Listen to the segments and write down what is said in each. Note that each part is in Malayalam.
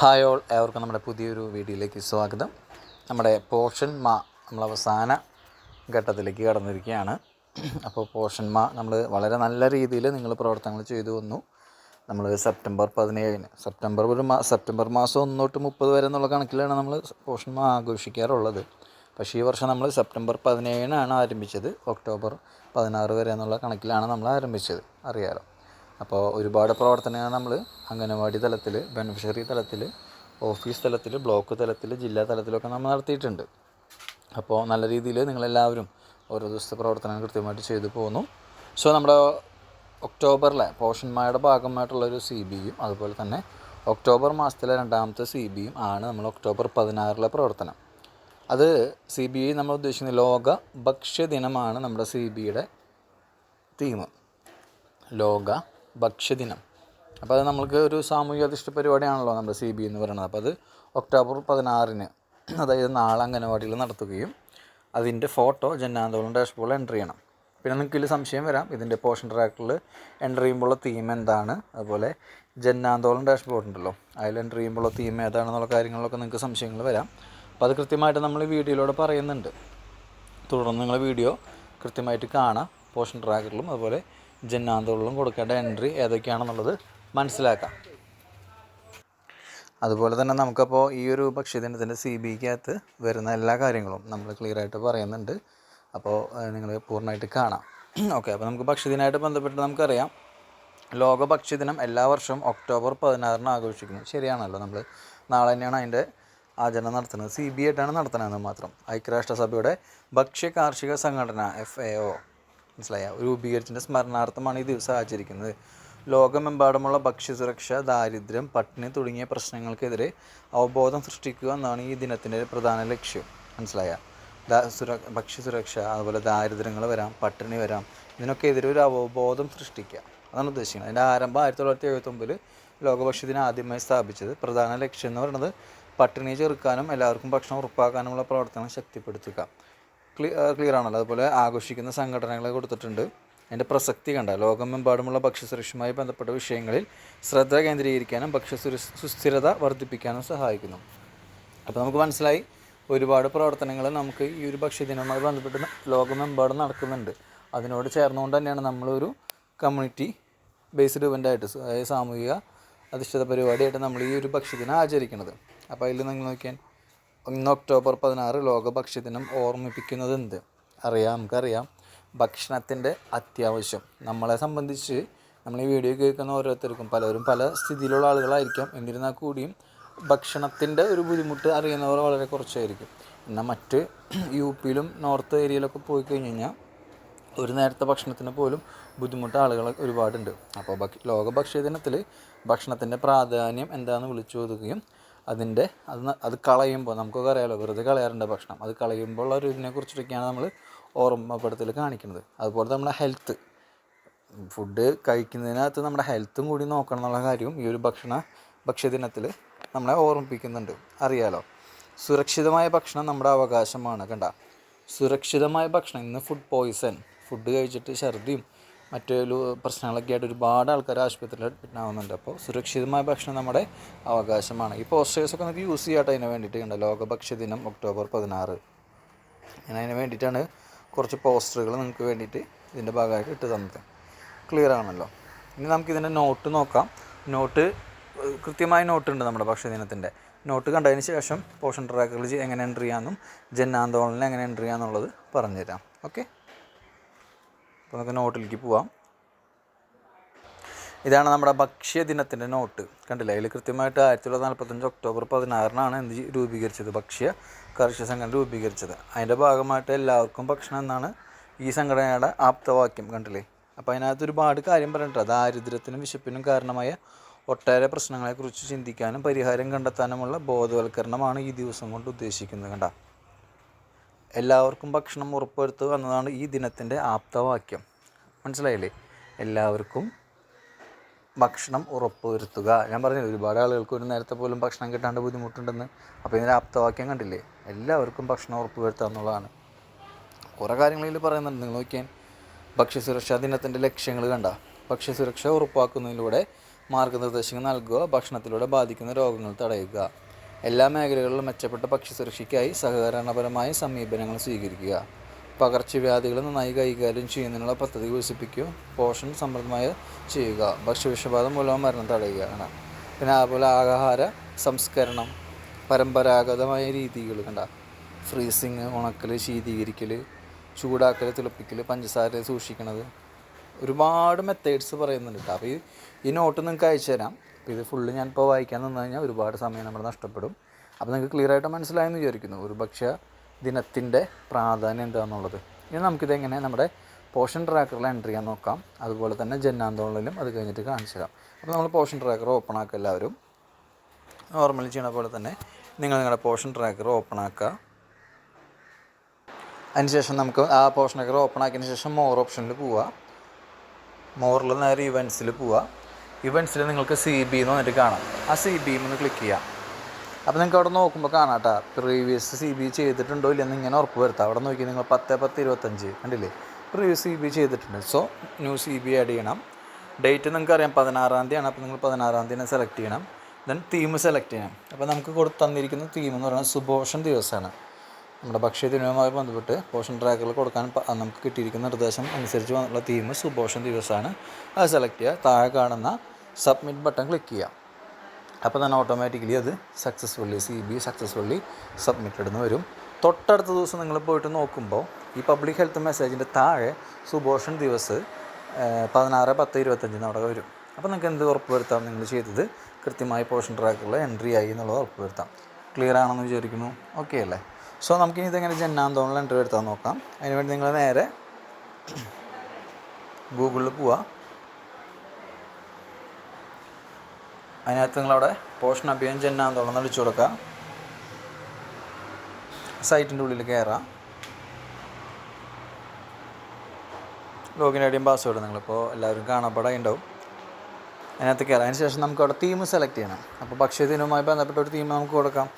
ഹായ് ഓൾ ഏവർക്കും നമ്മുടെ പുതിയൊരു വീഡിയോയിലേക്ക് സ്വാഗതം. നമ്മുടെ പോഷൻ മാ നമ്മൾ അവസാന ഘട്ടത്തിലേക്ക് കടന്നിരിക്കുകയാണ്. അപ്പോൾ പോഷൻ മാ നമ്മൾ വളരെ നല്ല രീതിയിൽ നിങ്ങൾ പ്രവർത്തനങ്ങൾ ചെയ്തു വന്നു. നമ്മൾ സെപ്റ്റംബർ പതിനേഴിന് സെപ്റ്റംബർ ഒരു മാ സെപ്റ്റംബർ മാസം ഒന്ന് തൊട്ട് മുപ്പത് വരെ എന്നുള്ള കണക്കിലാണ് നമ്മൾ പോഷൻ മാ ആഘോഷിക്കാറുള്ളത്. പക്ഷേ ഈ വർഷം നമ്മൾ സെപ്റ്റംബർ പതിനേഴിനാണ് ആരംഭിച്ചത്. ഒക്ടോബർ പതിനാറ് വരെ എന്നുള്ള കണക്കിലാണ് നമ്മൾ ആരംഭിച്ചത്. അറിയാലോ? അപ്പോൾ ഒരുപാട് പ്രവർത്തനങ്ങൾ നമ്മൾ അംഗനവാടി തലത്തിൽ ബെനിഫിഷ്യറി തലത്തിൽ ഓഫീസ് തലത്തിൽ ബ്ലോക്ക് തലത്തിൽ ജില്ലാ തലത്തിലൊക്കെ നമ്മൾ നടത്തിയിട്ടുണ്ട്. അപ്പോൾ നല്ല രീതിയിൽ നിങ്ങളെല്ലാവരും ഓരോ ദിവസത്തെ പ്രവർത്തനങ്ങൾ കൃത്യമായിട്ട് ചെയ്തു പോകുന്നു സോ നമ്മുടെ ഒക്ടോബറിലെ പോഷന്മാരുടെ ഭാഗമായിട്ടുള്ളൊരു സി ബിയും അതുപോലെ തന്നെ ഒക്ടോബർ മാസത്തിലെ രണ്ടാമത്തെ സി ബിയും ആണ് നമ്മൾ ഒക്ടോബർ പതിനാറിലെ പ്രവർത്തനം. അത് സി ബി ഐ നമ്മൾ ഉദ്ദേശിക്കുന്നത് ലോക ഭക്ഷ്യദിനമാണ് നമ്മുടെ സി ബിയുടെ തീം ലോക ഭക്ഷ്യദിനം. അപ്പോൾ അത് നമ്മൾക്ക് ഒരു സാമൂഹിക അധിഷ്ഠിത പരിപാടിയാണല്ലോ നമ്മുടെ സി ബി എന്ന് പറയുന്നത്. അപ്പോൾ അത് ഒക്ടോബർ പതിനാറിന് അതായത് നാളെ അംഗനവാടിയിൽ നടത്തുകയും അതിന്റെ ഫോട്ടോ ജന്നാന്തോളം ഡാഷ്ബോർഡിൽ എന്റർ ചെയ്യണം. പിന്നെ നിങ്ങൾക്ക് ഇതിൽ സംശയം വരാം. ഇതിന്റെ പോഷൻ ട്രാക്കിൽ എന്റർ ചെയ്യുമ്പോഴുള്ള തീം എന്താണ്? അതുപോലെ ജന്നാന്തോളം ഡാഷ്ബോർഡ് ഉണ്ടല്ലോ അതിൽ എന്റർ ചെയ്യുമ്പോഴുള്ള തീം ഏതാണെന്നുള്ള കാര്യങ്ങളിലൊക്കെ നിങ്ങൾക്ക് സംശയങ്ങൾ വരാം. അപ്പോൾ അത് കൃത്യമായിട്ട് നമ്മൾ വീഡിയോയിലൂടെ പറയുന്നുണ്ട്. തുടർന്ന് നിങ്ങൾ വീഡിയോ കൃത്യമായിട്ട് കാണാം. പോഷൻ ട്രാക്കറിലും അതുപോലെ ജന്നാന്തോളിലും കൊടുക്കേണ്ട എൻട്രി ഏതൊക്കെയാണെന്നുള്ളത് മനസ്സിലാക്കാം. അതുപോലെ തന്നെ നമുക്കപ്പോൾ ഈ ഒരു പക്ഷിദിനത്തിന്റെ സി ബിക്കകത്ത് വരുന്ന എല്ലാ കാര്യങ്ങളും നമ്മൾ ക്ലിയർ ആയിട്ട് പറയുന്നുണ്ട്. അപ്പോൾ നിങ്ങൾ പൂർണമായിട്ട് കാണാം. ഓക്കെ അപ്പോൾ നമുക്ക് പക്ഷിദിനമായിട്ട് ബന്ധപ്പെട്ട് നമുക്കറിയാം. ലോക ഭക്ഷ്യദിനം എല്ലാ വർഷവും ഒക്ടോബർ പതിനാറിന് ആഘോഷിക്കുന്നു. ശരിയാണല്ലോ നമ്മൾ നാളെ തന്നെയാണ് അതിന്റെ ആചരണം നടത്തുന്നത്. സി ബി ആയിട്ടാണ് നടത്തുന്നതെന്ന് മാത്രം. ഐക്യരാഷ്ട്രസഭയുടെ ഭക്ഷ്യ കാർഷിക സംഘടന എഫ് എ ഒ മനസ്സിലായ? രൂപീകരിച്ചതിന്റെ സ്മരണാർത്ഥമാണ് ഈ ദിവസം ആചരിക്കുന്നത്. ലോകമെമ്പാടുമുള്ള ഭക്ഷ്യസുരക്ഷ ദാരിദ്ര്യം പട്ടിണി തുടങ്ങിയ പ്രശ്നങ്ങൾക്കെതിരെ അവബോധം സൃഷ്ടിക്കുക എന്നാണ് ഈ ദിനത്തിന്റെ പ്രധാന ലക്ഷ്യം. മനസ്സിലായ? ഭക്ഷ്യസുരക്ഷ അതുപോലെ ദാരിദ്ര്യങ്ങൾ വരാം പട്ടിണി വരാം ഇതിനൊക്കെ എതിരെ ഒരു അവബോധം സൃഷ്ടിക്കുക. അതാണ് ഉദ്ദേശിക്കുന്നത്. അതിന്റെ ആരംഭം ആയിരത്തി തൊള്ളായിരത്തി എഴുപത്തൊമ്പതിൽ ലോകഭക്ഷ്യദിനം ആദ്യമായി സ്ഥാപിച്ചത്. പ്രധാന ലക്ഷ്യം എന്ന് പറയുന്നത് പട്ടിണി ചെറുക്കാനും എല്ലാവർക്കും ഭക്ഷണം ഉറപ്പാക്കാനുമുള്ള പ്രവർത്തനം ശക്തിപ്പെടുത്തുക. ക്ലിയർ ആണല്ലോ. അതുപോലെ ആഘോഷിക്കുന്ന സംഘടനകളെ കൊടുത്തിട്ടുണ്ട്. അതിന്റെ പ്രസക്തി കണ്ട ലോകമെമ്പാടുമുള്ള ഭക്ഷ്യസുരക്ഷയുമായി ബന്ധപ്പെട്ട വിഷയങ്ങളിൽ ശ്രദ്ധ കേന്ദ്രീകരിക്കാനും ഭക്ഷ്യസുര സുസ്ഥിരത വർദ്ധിപ്പിക്കാനും സഹായിക്കുന്നു. അപ്പോൾ നമുക്ക് മനസ്സിലായി ഒരുപാട് പ്രവർത്തനങ്ങൾ നമുക്ക് ഈ ഒരു ഭക്ഷ്യദിനവുമായി ബന്ധപ്പെട്ട് ലോകമെമ്പാടും നടക്കുന്നുണ്ട്. അതിനോട് ചേർന്നുകൊണ്ട് തന്നെയാണ് നമ്മളൊരു കമ്മ്യൂണിറ്റി ബേസ്ഡ് ഇവന്റായിട്ട് അതായത് സാമൂഹിക അധിഷ്ഠിത പരിപാടിയായിട്ട് നമ്മൾ ഈ ഒരു ഭക്ഷ്യദിനം ആചരിക്കുന്നത്. അപ്പോൾ അതിൽ നിങ്ങൾ നോക്കിയാൽ ഇന്ന് ഒക്ടോബർ പതിനാറ് ലോക ഭക്ഷ്യദിനം ഓർമ്മിപ്പിക്കുന്നത് എന്ത് അറിയാം നമുക്കറിയാം. ഭക്ഷണത്തിന്റെ അത്യാവശ്യം. നമ്മളെ സംബന്ധിച്ച് നമ്മൾ ഈ വീഡിയോ കേൾക്കുന്ന ഓരോരുത്തർക്കും പലരും പല സ്ഥിതിയിലുള്ള ആളുകളായിരിക്കാം. എന്നിരുന്നാൽ കൂടിയും ഭക്ഷണത്തിന്റെ ഒരു ബുദ്ധിമുട്ട് അറിയുന്നവർ വളരെ കുറച്ചായിരിക്കും. എന്നാൽ മറ്റ് യു പിയിലും നോർത്ത് ഏരിയയിലൊക്കെ പോയി കഴിഞ്ഞ് കഴിഞ്ഞാൽ ഒരു നേരത്തെ ഭക്ഷണത്തിന് പോലും ബുദ്ധിമുട്ട് ആളുകൾ ഒരുപാടുണ്ട്. അപ്പോൾ ലോക ലോക ഭക്ഷ്യദിനത്തിൽ ഭക്ഷണത്തിന്റെ പ്രാധാന്യം എന്താണെന്ന് വിളിച്ചു ചോദിക്കുകയും അതിന്റെ അത് അത് കളയുമ്പോൾ നമുക്കൊക്കെ അറിയാമല്ലോ വെറുതെ കളയാറുണ്ട് ഭക്ഷണം. അത് കളയുമ്പോൾ ഒരു ഇതിനെ കുറിച്ചിട്ടൊക്കെയാണ് നമ്മൾ ഓർമ്മപ്പെടുത്തൽ കാണിക്കുന്നത്. അതുപോലെ നമ്മുടെ ഹെൽത്ത് ഫുഡ് കഴിക്കുന്നതിനകത്ത് നമ്മുടെ ഹെൽത്തും കൂടി നോക്കണം എന്നുള്ള കാര്യവും ഈ ഒരു ഭക്ഷണ ഭക്ഷ്യദിനത്തിൽ നമ്മളെ ഓർമ്മിപ്പിക്കുന്നുണ്ട്. അറിയാലോ? സുരക്ഷിതമായ ഭക്ഷണം നമ്മുടെ അവകാശമാണ്. കണ്ട? സുരക്ഷിതമായ ഭക്ഷണം. ഇന്ന് ഫുഡ് പോയിസൺ ഫുഡ് കഴിച്ചിട്ട് ഛർദിയും മറ്റു പ്രശ്നങ്ങളൊക്കെ ആയിട്ട് ഒരുപാട് ആൾക്കാർ ആശുപത്രിയിൽ അഡ്മിറ്റ് ആവുന്നുണ്ട് അപ്പോൾ സുരക്ഷിതമായ ഭക്ഷണം നമ്മുടെ അവകാശമാണ്. ഈ പോസ്റ്റേഴ്സൊക്കെ നമുക്ക് യൂസ് ചെയ്യാട്ടോ അതിന് വേണ്ടിയിട്ട്. ലോകഭക്ഷ്യ ലോക ഭക്ഷ്യദിനം ഒക്ടോബർ പതിനാറ്. ഞാൻ അതിന് വേണ്ടിയിട്ടാണ് കുറച്ച് പോസ്റ്ററുകൾ നിങ്ങൾക്ക് വേണ്ടിയിട്ട് ഇതിന്റെ ഭാഗമായിട്ട് ഇട്ട് തന്നത്. ക്ലിയർ ആണല്ലോ? ഇനി നമുക്കിതിന്റെ നോട്ട് നോക്കാം. നോട്ട് കൃത്യമായ നോട്ട് ഉണ്ട് നമ്മുടെ ഭക്ഷ്യദിനത്തിന്റെ നോട്ട് കണ്ടതിന് ശേഷം പോഷൻ ട്രാക്കുകൾ എങ്ങനെ എൻട്രി ചെയ്യാമെന്നും ജൻ ആന്തോളനിൽ എങ്ങനെ എൻട്രി ചെയ്യാമെന്നുള്ളത് പറഞ്ഞുതരാം. ഓക്കെ അപ്പോൾ നമുക്ക് നോട്ടിലേക്ക് പോവാം. ഇതാണ് നമ്മുടെ ഭക്ഷ്യദിനത്തിന്റെ നോട്ട്. കണ്ടില്ല? അതിൽ കൃത്യമായിട്ട് ആയിരത്തി തൊള്ളായിരത്തി നാൽപ്പത്തഞ്ച് ഒക്ടോബർ പതിനാറിനാണ് എന്ത് രൂപീകരിച്ചത്? ഭക്ഷ്യ കർഷക സംഘടന രൂപീകരിച്ചത്. അതിന്റെ ഭാഗമായിട്ട് എല്ലാവർക്കും ഭക്ഷണം എന്നാണ് ഈ സംഘടനയുടെ ആപ്തവാക്യം. കണ്ടില്ലേ? അപ്പോൾ അതിനകത്ത് ഒരുപാട് കാര്യം പറഞ്ഞിട്ടുണ്ട്. ദാരിദ്ര്യത്തിനും വിശപ്പിനും കാരണമായ ഒട്ടേറെ പ്രശ്നങ്ങളെക്കുറിച്ച് ചിന്തിക്കാനും പരിഹാരം കണ്ടെത്താനുമുള്ള ബോധവൽക്കരണമാണ് ഈ ദിവസം കൊണ്ട് ഉദ്ദേശിക്കുന്നത് കണ്ട. എല്ലാവർക്കും ഭക്ഷണം ഉറപ്പുവരുത്തുക എന്നതാണ് ഈ ദിനത്തിന്റെ ആപ്തവാക്യം. മനസ്സിലായില്ലേ? എല്ലാവർക്കും ഭക്ഷണം ഉറപ്പുവരുത്തുക. ഞാൻ പറഞ്ഞു ഒരുപാട് ആളുകൾക്ക് ഒരു നേരത്തെ പോലും ഭക്ഷണം കിട്ടാണ്ട് ബുദ്ധിമുട്ടുണ്ടെന്ന്. അപ്പോൾ ഇതിന്റെ ആപ്തവാക്യം കണ്ടില്ലേ? എല്ലാവർക്കും ഭക്ഷണം ഉറപ്പുവരുത്തുക എന്നുള്ളതാണ്. കുറേ കാര്യങ്ങളിൽ പറയുന്നുണ്ട്. നിങ്ങൾ നോക്കിയാൽ ഭക്ഷ്യസുരക്ഷാ ദിനത്തിന്റെ ലക്ഷ്യങ്ങൾ കണ്ട. ഭക്ഷ്യസുരക്ഷ ഉറപ്പാക്കുന്നതിലൂടെ മാർഗനിർദ്ദേശങ്ങൾ നൽകുക ഭക്ഷണത്തിലൂടെ ബാധിക്കുന്ന രോഗങ്ങൾ തടയുക. എല്ലാ മേഖലകളിലും മെച്ചപ്പെട്ട ഭക്ഷ്യസുരക്ഷയ്ക്കായി സഹകരണപരമായ സമീപനങ്ങൾ സ്വീകരിക്കുക. പകർച്ചവ്യാധികൾ നന്നായി കൈകാര്യം ചെയ്യുന്നതിനുള്ള പദ്ധതി വികസിപ്പിക്കുക പോഷൻ സമൃദ്ധമായ ചെയ്യുക. ഭക്ഷ്യവിഷബാധ മൂലം മരണം തടയുക ആണ് പിന്നെ അതുപോലെ ആഹാര സംസ്കരണം പരമ്പരാഗതമായ രീതികൾ കണ്ട. ഫ്രീസിങ് ഉണക്കൽ ശീതീകരിക്കൽ ചൂടാക്കൽ തിളപ്പിക്കൽ പഞ്ചസാര സൂക്ഷിക്കണത്. ഒരുപാട് മെത്തേഡ്സ് പറയുന്നുണ്ട് അപ്പോൾ ഈ ഈ നോട്ട് നിങ്ങൾക്ക് അയച്ചു തരാം. അപ്പോൾ ഇത് ഫുള്ള് ഞാനിപ്പോൾ വായിക്കാൻ നിന്ന് കഴിഞ്ഞാൽ ഒരുപാട് സമയം നമ്മൾ നഷ്ടപ്പെടും. അപ്പോൾ നിങ്ങൾക്ക് ക്ലിയർ ആയിട്ട് മനസ്സിലായെന്ന് വിചാരിക്കുന്നു. ഒരു ഭക്ഷ്യ ദിനത്തിന്റെ പ്രാധാന്യം എന്താണെന്നുള്ളത് ഇനി നമുക്കിത് എങ്ങനെ നമ്മുടെ പോഷൻ ട്രാക്കറിൽ എന്റർ ചെയ്യാൻ നോക്കാം. അതുപോലെ തന്നെ ജന്നാന്തോളിലും അത് കഴിഞ്ഞിട്ട് കാണിച്ചു തരാം. അപ്പോൾ നമ്മൾ പോഷൻ ട്രാക്കർ ഓപ്പൺ ആക്കുക എല്ലാവരും. നോർമലി ചെയ്യണ പോലെ തന്നെ നിങ്ങൾ നിങ്ങളുടെ പോഷൻ ട്രാക്കർ ഓപ്പൺ ആക്കുക. അതിനുശേഷം നമുക്ക് ആ പോഷൻ ട്രാക്കർ ഓപ്പൺ ആക്കിയതിന് ശേഷം മോർ ഓപ്ഷനിൽ പോവുക. മോറിൽ നേരെ ഇവൻസിൽ പോവുക. ഇവൻസിൽ നിങ്ങൾക്ക് സി ബി എന്ന് പറഞ്ഞിട്ട് കാണാം. ആ സി ബി എന്ന് ക്ലിക്ക് ചെയ്യാം. അപ്പോൾ നിങ്ങൾക്ക് അവിടെ നോക്കുമ്പോൾ കാണാം കേട്ടോ പ്രീവിയസ് സി ബി ചെയ്തിട്ടുണ്ടോ ഇല്ലെന്ന് ഇങ്ങനെ ഉറപ്പ് വരുത്താം. അവിടെ നോക്കി നിങ്ങൾ പത്ത് പത്ത് ഇരുപത്തഞ്ച്. കണ്ടില്ലേ? പ്രീവിയസ് സി ബി ചെയ്തിട്ടുണ്ട്. So new C B add ചെയ്യണം. ഡേറ്റ് നിങ്ങൾക്ക് അറിയാം പതിനാറാം തീയതിയാണ് അപ്പോൾ നിങ്ങൾ പതിനാറാം തീയതി സെലക്ട് ചെയ്യണം. ദെൻ തീം സെലക്ട് ചെയ്യണം. അപ്പോൾ നമുക്ക് കൊടു തന്നിരിക്കുന്ന തീം എന്ന് പറയുന്നത് സുപോഷൻ ദിവസമാണ് നമ്മുടെ ഭക്ഷ്യദിനവുമായി ബന്ധപ്പെട്ട് പോഷൻ ട്രാക്കറിൽ കൊടുക്കാൻ നമുക്ക് കിട്ടിയിരിക്കുന്ന നിർദ്ദേശം അനുസരിച്ച് വന്നിട്ടുള്ള തീം സുപോഷൻ ദിവസമാണ് അത് സെലക്ട് ചെയ്യുക. താഴെ കാണുന്ന സബ്മിറ്റ് ബട്ടൺ ക്ലിക്ക് ചെയ്യുക. അപ്പോൾ തന്നെ ഓട്ടോമാറ്റിക്കലി അത് successfully C B successfully submitted എന്ന് വരും. തൊട്ടടുത്ത ദിവസം നിങ്ങൾ പോയിട്ട് നോക്കുമ്പോൾ ഈ പബ്ലിക് ഹെൽത്ത് മെസ്സേജിന്റെ താഴെ സുഭോഷൻ ദിവസ് പതിനാറ് പത്ത് ഇരുപത്തഞ്ചിന് അവിടെ വരും. അപ്പോൾ നിങ്ങൾക്ക് എന്ത് ഉറപ്പ് വരുത്താം നിങ്ങൾ ചെയ്തത്? കൃത്യമായി പോഷൻ ട്രാക്കുള്ള എൻട്രി ആയി എന്നുള്ളത് ഉറപ്പ് വരുത്താം ക്ലിയർ ആണെന്ന് വിചാരിക്കുന്നു. ഓക്കെ അല്ലേ? സോ നമുക്കിനി ഇതെങ്ങനെ ജന്നാന്തോണിൽ എൻട്രി വരുത്താൻ നോക്കാം. അതിനുവേണ്ടി നിങ്ങൾ നേരെ ഗൂഗിളിൽ പോവുക അതിനകത്ത് നിങ്ങളവിടെ പോഷൻ അഭ്യഞ്ജന എന്ന് അടിച്ചു കൊടുക്കുക. സൈറ്റിന്റെ ഉള്ളിൽ കയറാം. ലോഗിൻ ഐ ഡിയും പാസ്വേഡ് നിങ്ങളിപ്പോൾ. എല്ലാവരും കാണാപ്പാടായി ഉണ്ടാവും അതിനകത്ത് കയറാം. അതിന് ശേഷം നമുക്ക് അവിടെ തീം സെലക്ട് ചെയ്യണം. അപ്പോൾ ഭക്ഷ്യദിനവുമായി ബന്ധപ്പെട്ട ഒരു തീം നമുക്ക് കൊടുക്കാം.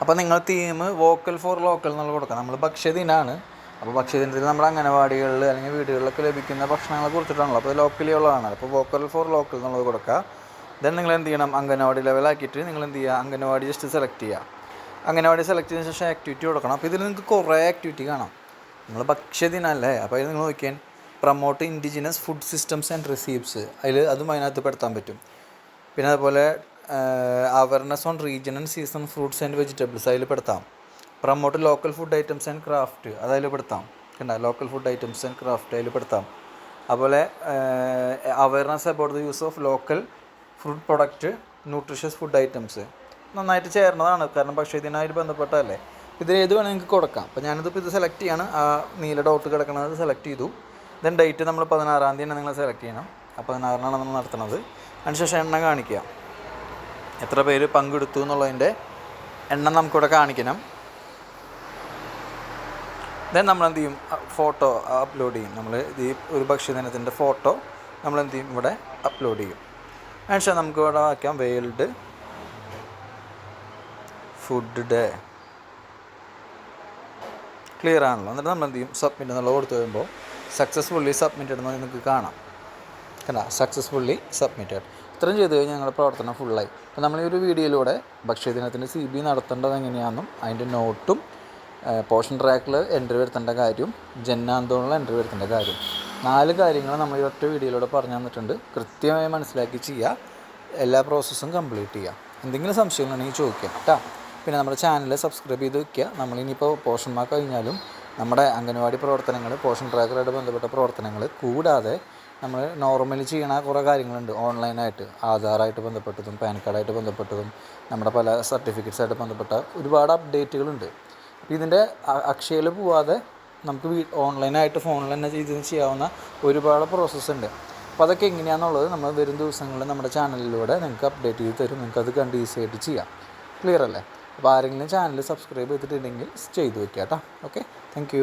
അപ്പോൾ നിങ്ങൾ തീം വോക്കൽ ഫോർ ലോക്കൽ എന്നുള്ള കൊടുക്കാം. നമ്മൾ ഭക്ഷ്യദിനാണ് അപ്പോൾ ഭക്ഷ്യദിനത്തിൽ നമ്മുടെ അംഗനവാടികളിൽ അല്ലെങ്കിൽ വീടുകളിലൊക്കെ ലഭിക്കുന്ന ഭക്ഷണങ്ങളെ കുറിച്ചിട്ടാണല്ലോ. അപ്പോൾ ലോക്കലി ഉള്ളതാണ്. അപ്പോൾ വോക്കൽ ഫോർ ലോക്കൽ എന്നുള്ളത് കൊടുക്കുക ദെൻ നിങ്ങൾ എന്ത് ചെയ്യണം? അംഗനവാടി ലെവലാക്കിയിട്ട് നിങ്ങൾ എന്ത് ചെയ്യുക? അംഗനവാടി ജസ്റ്റ് സെലക്ട് ചെയ്യുക. അംഗനവാടി സെലക്ട് ചെയ്തതിന് ശേഷം ആക്ടിവിറ്റി കൊടുക്കണം. അപ്പോൾ ഇതിൽ നിങ്ങൾക്ക് കുറേ ആക്ടിവിറ്റി കാണാം. നിങ്ങൾ ഭക്ഷ്യദിനല്ലേ? അപ്പോൾ അതിൽ നിങ്ങൾ നോക്കിയാൽ promote indigenous food systems and recipes അതിൽ അതും അതിനകത്ത് പെടുത്താൻ പറ്റും. പിന്നെ അതുപോലെ awareness on region and season fruits and vegetables അതിൽ പെടുത്താം. Promote local food items and craft അത് അതിൽ പെടുത്താം. കണ്ട? Local food items and craft അതിൽ പെടുത്താം. അതുപോലെ awareness about the use of local food product nutritious food items നന്നായിട്ട് ചേർന്നതാണ്. കാരണം പക്ഷേ ഇതിനായിട്ട് ബന്ധപ്പെട്ടതല്ലേ? ഇതിൽ ഏത് വേണമെങ്കിൽ നിങ്ങൾക്ക് കൊടുക്കാം. അപ്പോൾ ഞാനിതിപ്പോൾ ഇത് സെലക്ട് ചെയ്യാണ്. ആ നീല ഡോട്ട് കിടക്കുന്നത് സെലക്ട് ചെയ്തു. ദെൻ ഡേറ്റ് നമ്മൾ പതിനാറാം തീയതി നിങ്ങൾ സെലക്ട് ചെയ്യണം. അപ്പോൾ പതിനാറിനാണ് നമ്മൾ നടത്തുന്നത്. അതിനുശേഷം എണ്ണ കാണിക്കുക. എത്ര പേര് പങ്കെടുത്തു എന്നുള്ളതിന്റെ എണ്ണം നമുക്കിവിടെ കാണിക്കണം. ദെൻ നമ്മൾ എന്ത് ചെയ്യും? ഫോട്ടോ അപ്ലോഡ് ചെയ്യും. നമ്മൾ ഈ ഒരു ഭക്ഷ്യദിനത്തിന്റെ ഫോട്ടോ നമ്മൾ എന്ത് ചെയ്യും? ഇവിടെ അപ്ലോഡ് ചെയ്യും. അതിനുശേഷം നമുക്ക് ഇവിടെ വയ്ക്കാം. World food day. ക്ലിയർ ആണല്ലോ. എന്നിട്ട് നമ്മൾ എന്ത് ചെയ്യും? സബ്മിറ്റ് എന്നുള്ളത് കൊടുത്തു കഴിയുമ്പോൾ സക്സസ്ഫുള്ളി സബ്മിറ്റഡ് എന്ന് നിങ്ങൾക്ക് കാണാം. കണ്ട? സക്സസ്ഫുള്ളി സബ്മിറ്റഡ് ഇത്രയും ചെയ്ത് കഴിഞ്ഞാൽ ഞങ്ങളുടെ പ്രവർത്തനം ഫുള്ളായി അപ്പോൾ നമ്മൾ ഈ ഒരു വീഡിയോയിലൂടെ ഭക്ഷ്യദിനത്തിന്റെ സി ബി നടത്തേണ്ടത് എങ്ങനെയാണെന്നും അതിന്റെ നോട്ടും പോഷൻ ട്രാക്കിൽ എൻട്രി വരുത്തേണ്ട കാര്യം ജന്നാന്തോണിൽ എൻട്രി വരുത്തേണ്ട കാര്യം നാല് കാര്യങ്ങൾ നമ്മൾ ഈ ഒറ്റ വീഡിയോയിലൂടെ പറഞ്ഞു തന്നിട്ടുണ്ട്. കൃത്യമായി മനസ്സിലാക്കി ചെയ്യുക. എല്ലാ പ്രോസസ്സും കംപ്ലീറ്റ് ചെയ്യുക. എന്തെങ്കിലും സംശയങ്ങളുണ്ടെങ്കിൽ ചോദിക്കാം കേട്ടോ. പിന്നെ നമ്മുടെ ചാനൽ സബ്സ്ക്രൈബ് ചെയ്ത് വയ്ക്കുക നമ്മളിനിയിപ്പോൾ പോഷൻ മാർക്ക് കഴിഞ്ഞാലും നമ്മുടെ അംഗനവാടി പ്രവർത്തനങ്ങൾ പോഷൻ ട്രാക്കറായിട്ട് ബന്ധപ്പെട്ട പ്രവർത്തനങ്ങൾ കൂടാതെ നമ്മൾ നോർമലി ചെയ്യണ കുറേ കാര്യങ്ങളുണ്ട്. ഓൺലൈനായിട്ട് ആധാറായിട്ട് ബന്ധപ്പെട്ടതും പാൻ കാർഡായിട്ട് ബന്ധപ്പെട്ടതും നമ്മുടെ പല സർട്ടിഫിക്കറ്റ്സായിട്ട് ബന്ധപ്പെട്ട ഒരുപാട് അപ്ഡേറ്റുകളുണ്ട് അപ്പോൾ ഇതിന്റെ അക്ഷയയിൽ പോവാതെ നമുക്ക് ഓൺലൈനായിട്ട് ഫോണിൽ തന്നെ ചെയ്ത് ചെയ്യാവുന്ന ഒരുപാട് പ്രോസസ്സ് ഉണ്ട്. അപ്പോൾ അതൊക്കെ എങ്ങനെയാണെന്നുള്ളത് നമ്മൾ വരും ദിവസങ്ങളിൽ നമ്മുടെ ചാനലിലൂടെ നിങ്ങൾക്ക് അപ്ഡേറ്റ് ചെയ്ത് തരും. നിങ്ങൾക്ക് അത് കണ്ട് ഈസി ആയിട്ട് ചെയ്യാം. ക്ലിയർ അല്ലേ? അപ്പോൾ ആരെങ്കിലും ചാനൽ സബ്സ്ക്രൈബ് ചെയ്തിട്ടുണ്ടെങ്കിൽ ചെയ്തു വെക്കാം കേട്ടോ ഓക്കെ താങ്ക്